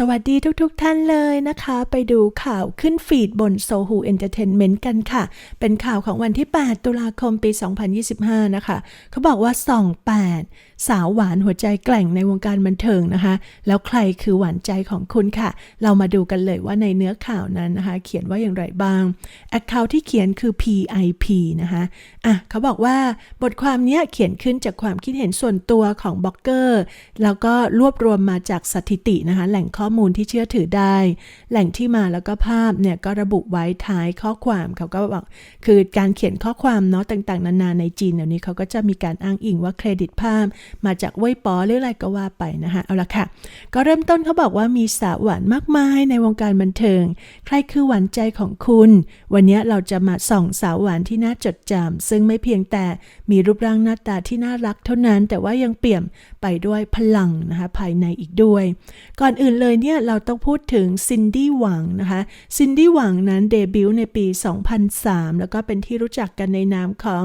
สวัสดีทุกๆทท่านเลยนะคะ ไปดูข่าวขึ้นฟีดบนโซฮูเอนเตอร์เทนเมนต์กันค่ะ เป็นข่าวของวันที่ 8 ตุลาคมปี 2025 นะคะ เขาบอกว่าส่อง8สาวหวานหัวใจแกล่งในวงการบันเทิงนะคะ แล้วใครคือหวานใจของคุณค่ะ เรามาดูกันเลยว่าในเนื้อข่าวนั้นนะคะ เขียนว่าอย่างไรบ้างแอคเคาท์ที่เขียนคือ PIP นะคะอะเขาบอกว่าบทความนี้เขียนขึ้นจากความคิดเห็นส่วนตัวของบล็อกเกอร์แล้วก็รวบรวมมาจากสถิตินะคะแหล่งข้ออมูลที่เชื่อถือได้ แหล่งที่มาแล้วก็ภาพเนี่ยก็ระบุไว้ท้ายข้อความเขาก็บอกคือการเขียนข้อความเนาะต่างๆ นานาในจีนเดี๋ยวนี้เขาก็จะมีการอ้างอิงว่าเครดิตภาพ มาจากเว่ยป๋อหรืออะไรก็ว่าไปนะคะเอาละค่ะ ก็เริ่มต้นเขาบอกว่ามีสาวหวานมากมายในวงการบันเทิง ใครคือหวานใจของคุณ วันนี้เราจะมาส่องสาวหวานที่น่าจดจำซึ่งไม่เพียงแต่มีรูปร่างหน้าตาที่น่ารักเท่านั้น แต่ว่ายังเปี่ยมไปด้วยพลังนะคะภายในอีกด้วย ก่อนอื่นเลยเนี่ยเราต้องพูดถึงซินดี้หวังนะคะซินดี้หวังนั้นเดบิวต์ในปี 2003 แล้วก็เป็นที่รู้จักกันในนามของ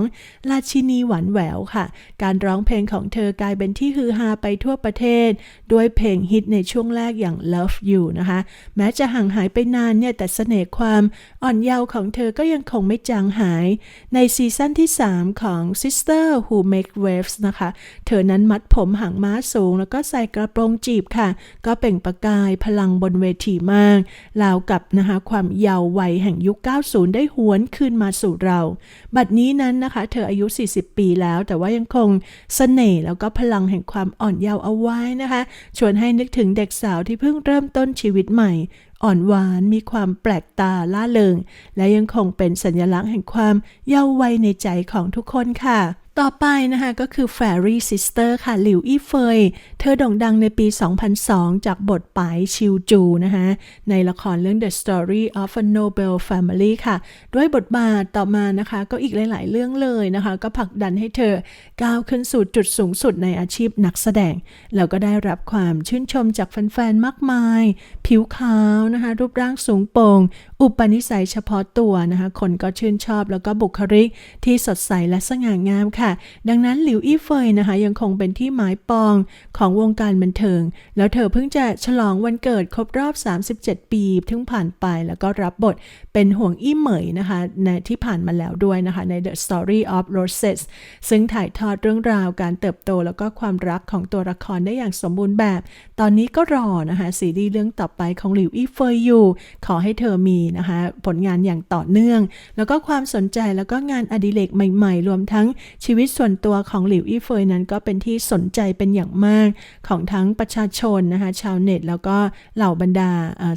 ราชินีหวานแหววค่ะ การร้องเพลงของเธอกลายเป็นที่ฮือฮาไปทั่วประเทศ ด้วยเพลงฮิตในช่วงแรกอย่าง Love You นะคะ แม้จะห่างหายไปนานเนี่ยแต่เสน่ห์ความอ่อนเยาว์ของเธอก็ยังคงไม่จางหาย ในซีซั่นที่ 3 ของ Sister Who Make Waves นะคะ เธอนั้นมัดผมหางม้าสูง แล้วก็ใส่กระโปรงจีบค่ะ ก็เป่งประกายพลังบนเวทีมากราวกับนะคะความเยาว์วัยแห่งยุค 90 ได้หวนคืนมาสู่เรา บัดนี้นั้นนะคะ เธออายุ 40 ปีแล้ว แต่ว่ายังคงเสน่ห์แล้วก็พลังแห่งความอ่อนเยาว์เอาไว้นะคะ ชวนให้นึกถึงเด็กสาวที่เพิ่งเริ่มต้นชีวิตใหม่อ่อนหวานมีความแปลกตาล่าเริง และยังคงเป็นสัญลักษณ์แห่งความเยาว์วัยในใจของทุกคนค่ะ ต่อไปนะคะก็คือ Fairy Sister ค่ะ หลิวอี้เฟย เธอโด่งดังในปี 2002 จากบทปายชิวจูนะคะในละครเรื่อง The Story of a Nobel Family ค่ะ ด้วยบทบาทต่อมานะคะ ก็อีกหลาย ๆ เรื่องเลยนะคะ ก็ผลักดันให้เธอก้าวขึ้นสู่จุดสูงสุดในอาชีพนักแสดง แล้วก็ได้รับความชื่นชมจากแฟน ๆ มากมาย ผิวขาวนะคะ รูปร่างสูงโปร่งอุปนิสัยเฉพาะตัวนะคะ คนก็ชื่นชอบแล้วก็บุคลิกที่สดใสและสง่างามค่ะดังนั้นหลิวอี้เฟยนะคะ ยังคงเป็นที่หมายปองของวงการบันเทิง แล้วเธอเพิ่งจะฉลองวันเกิดครบรอบ 37 ปีทึ่งผ่านไปแล้วก็รับบทเป็นห่วงอี้เหมยนะคะในที่ผ่านมาแล้วด้วยนะคะ ใน The Story of Roses ซึ่งถ่ายทอดเรื่องราวการเติบโตแล้วก็ความรักของตัวละครได้อย่างสมบูรณ์แบบ ตอนนี้ก็รอนะคะซีรีส์เรื่องต่อไปของหลิวอี้เฟยอยู่ ขอให้เธอมีนะคะผลงานอย่างต่อเนื่อง แล้วก็ความสนใจแล้วก็งานอดิเรกใหม่ ๆ รวมทั้งชีีวิตส่วนตัวของหลิวอี้เฟยนั้นก็เป็นที่สนใจเป็นอย่างมากของทั้งประชาชนนะคะชาวเน็ต แล้วก็เหล่าบรรดา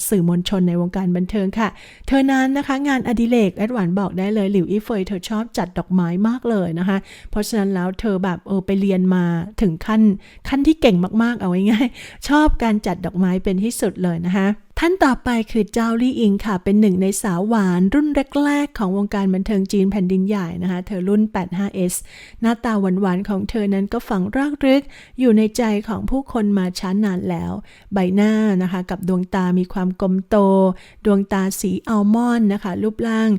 สื่อมวลชนในวงการบันเทิงค่ะ เธอนั้นนะคะงานอดิเรกแอดหวานบอกได้เลยหลิวอี้เฟยเธอชอบจัดดอกไม้มากเลยนะคะ เพราะฉะนั้นแล้วเธอแบบเออไปเรียนมาถึงขั้นขั้นที่เก่งมากๆเอาง่ายๆชอบการจัดดอกไม้เป็นที่สุดเลยนะคะ ท่านต่อไปคือเจ้าลี่อิงค่ะ เป็นหนึ่งในสาวหวานรุ่นแรกๆ ของวงการบันเทิงจีนแผ่นดินใหญ่นะคะ เธอรุ่น 85S หน้าตาหวานๆ ของเธอนั้นก็ฝังรากลึก อยู่ในใจของผู้คนมาช้านานแล้ว ใบหน้านะคะ กับดวงตามีความกลมโต ดวงตาสีอัลมอนด์นะคะ รูปร่าง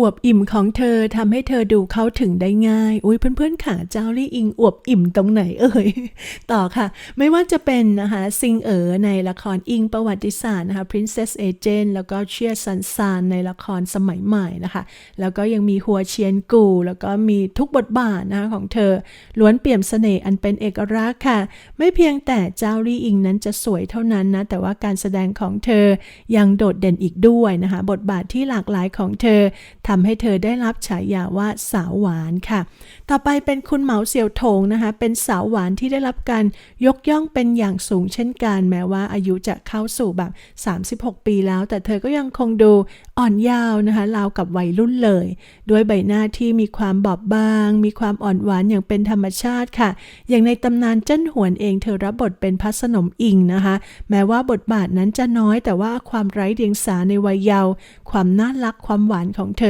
อวบอิ่มของเธอทำให้เธอดูเข้าถึงได้ง่าย อุ้ยเพื่อนๆค่ะเจ้าลี่อิงอวบอิ่มตรงไหนเอ่ย ต่อค่ะ ไม่ว่าจะเป็นนะคะซิงเอ๋อในละครอิงประวัติศาสตร์นะคะ Princess Agent แล้วก็เชียซันซานในละครสมัยใหม่นะคะ แล้วก็ยังมีหัวเชียนกู แล้วก็มีทุกบทบาทนะคะของเธอ ล้วนเปี่ยมเสน่ห์อันเป็นเอกลักษณ์ค่ะ ไม่เพียงแต่เจ้าลี่อิงนั้นจะสวยเท่านั้นนะ แต่ว่าการแสดงของเธอยังโดดเด่นอีกด้วยนะคะ บทบาทที่หลากหลายของเธอททำให้เธอได้รับฉายาว่าสาวหวานค่ะ ต่อไปเป็นคุณเหมาเสี่ยวถงนะคะ เป็นสาวหวานที่ได้รับการยกย่องเป็นอย่างสูงเช่นกัน แม้ว่าอายุจะเข้าสู่แบบ 36 ปีแล้ว แต่เธอก็ยังคงดูอ่อนยาวนะคะราวกับวัยรุ่นเลย ด้วยใบหน้าที่มีความบอบบาง มีความอ่อนหวานอย่างเป็นธรรมชาติค่ะ อย่างในตำนานเจิ้นหวนเองเธอรับบทเป็นพัสนมอิงนะคะ แม้ว่าบทบาทนั้นจะน้อยแต่ว่าความไร้เดียงสาในวัยเยาว์ความน่ารักความหวานของเธอ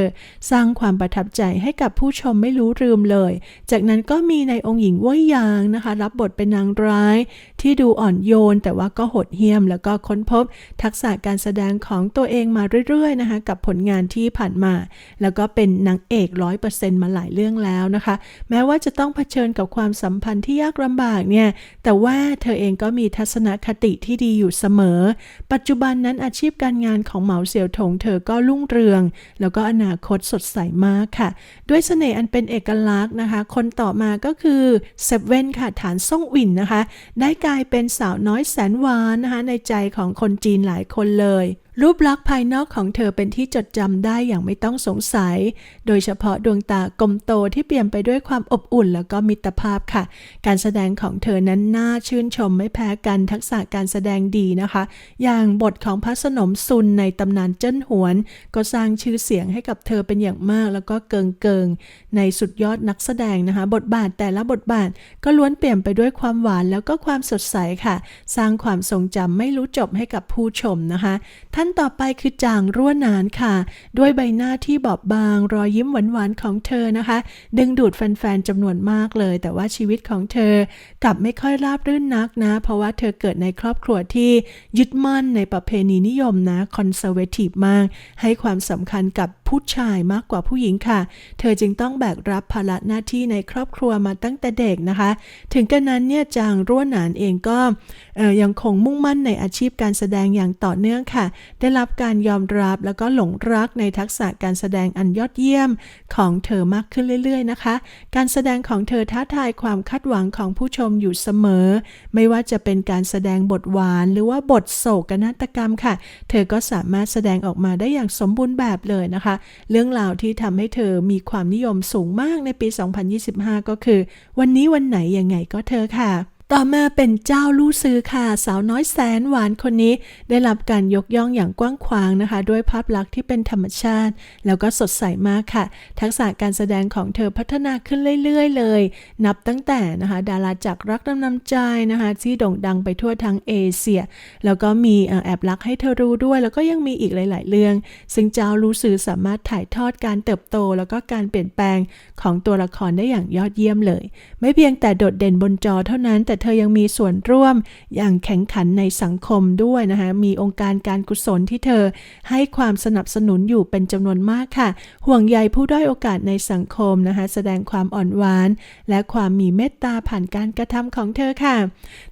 สร้างความประทับใจให้กับผู้ชมไม่รู้ลืมเลย จากนั้นก็มีในองค์หญิงว่ยยางนะคะ รับบทเป็นนางร้าย ที่ดูอ่อนโยน แต่ว่าก็โหดเหี้ยม แล้วก็ค้นพบทักษะการแสดงของตัวเองมาเรื่อยๆนะคะ กับผลงานที่ผ่านมา แล้วก็เป็นนางเอกร้อยเปอร์เซ็นต์มาหลายเรื่องแล้วนะคะ แม้ว่าจะต้องเผชิญกับความสัมพันธ์ที่ยากลำบากเนี่ยแต่ว่าเธอเองก็มีทัศนคติที่ดีอยู่เสมอ ปัจจุบันนั้นอาชีพการงานของเหมาเสี่ยวถงเธอก็รุ่งเรือง แล้วก็อนาคตสดใสมากค่ะ ด้วยเสน่ห์อันเป็นเอกลักษณ์นะคะ คนต่อมาก็คือเซเว่นค่ะฐานซ่งอินนะคะ ได้กลายเป็นสาวน้อยแสนหวานนะคะในใจของคนจีนหลายคนเลยรูปลักษณ์ภายนอกของเธอเป็นที่จดจำได้อย่างไม่ต้องสงสัย โดยเฉพาะดวงตากลมโตที่เปลี่ยนไปด้วยความอบอุ่นแล้วก็มิตรภาพค่ะ การแสดงของเธอนั้นน่าชื่นชมไม่แพ้กันทักษะการแสดงดีนะคะ อย่างบทของพระสนมซุนในตำนานเจิ้นหวน ก็สร้างชื่อเสียงให้กับเธอเป็นอย่างมาก แล้วก็เกิงเกิงในสุดยอดนักแสดงนะคะ บทบาทแต่ละบทบาทก็ล้วนเปลี่ยนไปด้วยความหวานแล้วก็ความสดใสค่ะ สร้างความทรงจำไม่รู้จบให้กับผู้ชมนะคะท่านต่อไปคือจางรั่วนานค่ะ ด้วยใบหน้าที่บอบบาง รอยยิ้มหวานๆของเธอนะคะ ดึงดูดแฟนๆจำนวนมากเลย แต่ว่าชีวิตของเธอกลับไม่ค่อยราบรื่นนักนะ เพราะว่าเธอเกิดในครอบครัวที่ยึดมั่นในประเพณีนิยมนะคอนเซอร์เวทีฟมาก ให้ความสำคัญกับ ผู้ชายมากกว่าผู้หญิงค่ะ เธอจึงต้องแบกรับภาระหน้าที่ในครอบครัวมาตั้งแต่เด็กนะคะ ถึงกระนั้นเนี่ยจางรั่วนานเองก็ยังคงมุ่งมั่นในอาชีพการแสดงอย่างต่อเนื่องค่ะ ได้รับการยอมรับแล้วก็หลงรักในทักษะการแสดงอันยอดเยี่ยมของเธอมากขึ้นเรื่อยๆนะคะ การแสดงของเธอท้าทายความคาดหวังของผู้ชมอยู่เสมอ ไม่ว่าจะเป็นการแสดงบทหวาน หรือว่าบทโศกนาฏกรรมค่ะ เธอก็สามารถแสดงออกมาได้อย่างสมบูรณ์แบบเลยนะคะเรื่องราวที่ทำให้เธอมีความนิยมสูงมากในปี 2025 ก็คือ วันนี้วันไหนยังไงก็เธอค่ะ ต่อมาเป็นเจ้าลู่ซื้อค่ะ สาวน้อยแสนหวานคนนี้ ได้รับการยกย่องอย่างกว้างขวางนะคะ ด้วยภาพลักษณ์ที่เป็นธรรมชาติ แล้วก็สดใสมากค่ะ ทักษะการแสดงของเธอพัฒนาขึ้นเรื่อยๆ เลย นับตั้งแต่นะคะ ดาราจากรักน้ำนำใจนะคะ ที่โด่งดังไปทั่วทั้งเอเชีย แล้วก็มีแอบรักให้เธอรู้ด้วย แล้วก็ยังมีอีกหลาย ๆ เรื่อง ซึ่งเจ้ารู้สื่อสามารถถ่ายทอดการเติบโต แล้วก็การเปลี่ยนแปลงของตัวละครได้อย่างยอดเยี่ยมเลย ไม่เพียงแต่โดดเด่นบนจอเท่านั้นแต่เธอยังมีส่วนร่วมอย่างแข็งขันในสังคมด้วยนะคะ มีองค์การการกุศลที่เธอให้ความสนับสนุนอยู่เป็นจำนวนมากค่ะ ห่วงใยผู้ด้อยโอกาสในสังคมนะคะ แสดงความอ่อนหวาน และความมีเมตตาผ่านการกระทำของเธอค่ะ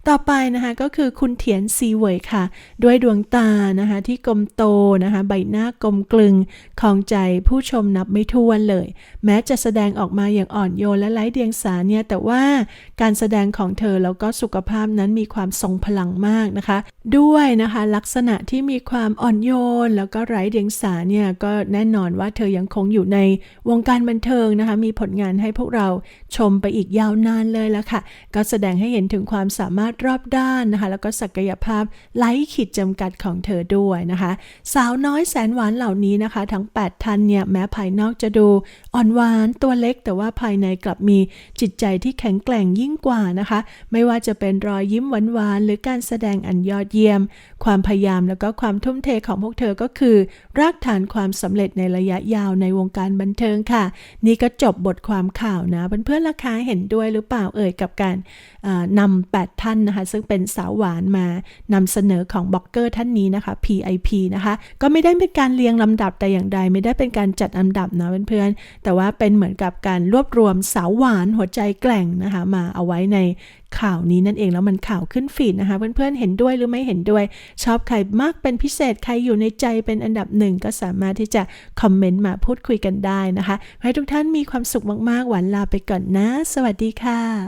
ต่อไปนะคะก็คือคุณเถียนซีเหวยค่ะ ด้วยดวงตานะคะที่กลมโตนะคะใบหน้ากลมกลึงของใจผู้ชมนับไม่ถ้วนเลย แม้จะแสดงออกมาอย่างอ่อนโยนและไร้เดียงสาเนี่ยแต่ว่าการแสดงของเธอแล้วก็สุขภาพนั้นมีความทรงพลังมากนะคะ ด้วยนะคะลักษณะที่มีความอ่อนโยน แล้วก็ไร้เดียงสาเนี่ยก็แน่นอนว่าเธอยังคงอยู่ในวงการบันเทิงนะคะ มีผลงานให้พวกเราชมไปอีกยาวนานเลยละค่ะ ก็แสดงให้เห็นถึงความสามารถรอบด้านนะคะ แล้วก็ศักยภาพไร้ขีดจำกัดของเธอด้วยนะคะ สาวน้อยแสนหวานเหล่านี้นะคะ ทั้ง 8 ท่านเนี่ยแม้ภายนอกจะดูอ่อนหวานตัวเล็ก แต่ว่าภายในกลับมีจิตใจที่แข็งแกร่งยิ่งกว่านะคะ ไม่ไม่ว่าจะเป็นรอยยิ้มหวานๆ หรือการแสดงอันยอดเยี่ยม ความพยายามแล้วก็ความทุ่มเทของพวกเธอก็คือ รากฐานความสำเร็จในระยะยาวในวงการบันเทิงค่ะ นี่ก็จบบทความข่าวนะเพื่อนๆราคาเห็นด้วยหรือเปล่าเอ่ยกับการอ่านำ8ท่านนะคะซึ่งเป็นสาวหวานมานำเสนอของบล็อกเกอร์ท่านนี้นะคะ PIP นะคะก็ไม่ได้เป็นการเรียงลำดับแต่อย่างใด ไม่ได้เป็นการจัดอันดับนะเพื่อนๆแต่ว่าเป็นเหมือนกับการรวบรวมสาวหวานหัวใจแกร่งนะคะมาเอาไว้ในข่าวนี้นั่นเองแล้วมันข่าวขึ้นฟีดนะคะ เพื่อนๆเห็นด้วยหรือไม่เห็นด้วย ชอบใครมากเป็นพิเศษใครอยู่ในใจเป็นอันดับหนึ่งก็สามารถที่จะคอมเมนต์มาพูดคุยกันได้นะคะ ให้ทุกท่านมีความสุขมากๆหวานลาไปก่อนนะ สวัสดีค่ะ